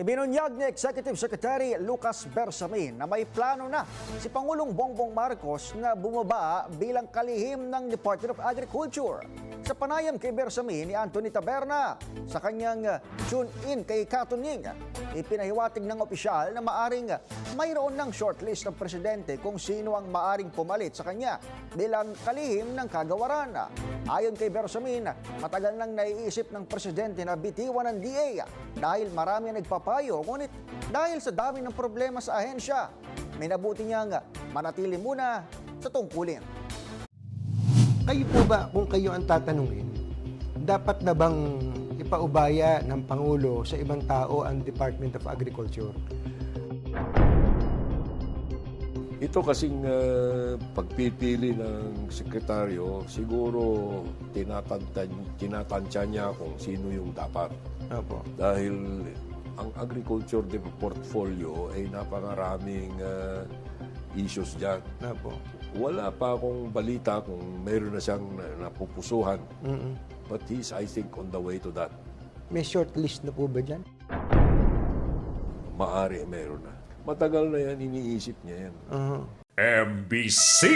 Ibinunyag ni Executive Secretary Lucas Bersamin na may plano na si Pangulong Bongbong Marcos na bumaba bilang kalihim ng Department of Agriculture. Sa panayam kay Bersamin ni Anthony Taberna sa kanyang tune-in kay Katuning, ipinahiwatig ng opisyal na maaring mayroon ng shortlist ng presidente kung sino ang maaring pumalit sa kanya bilang kalihim ng kagawaran. Ayon kay Bersamin, matagal nang naiisip ng presidente na bitiwan ng DA dahil marami ang nagpapayo. Ngunit dahil sa dami ng problema sa ahensya, may nabuti niyang manatili muna sa tungkulin. Kayo po ba, kung kayo ang tatanungin, dapat na bang ipaubaya ng Pangulo sa ibang tao ang Department of Agriculture? Ito kasing ah, pagpipili ng sekretaryo, siguro tinatantya, tinatantya niya kung sino yung dapat. Opo. Dahil ang agriculture de portfolio ay napakaraming ah, issues dyan. Opo. Wala pa akong balita kung mayroon na siyang na- napupusuhan. Mm-mm. But he's, I think, on the way to that. May shortlist na po ba dyan? Maari mayroon na. Matagal na yan, iniisip niya yan. Uh-huh. MBC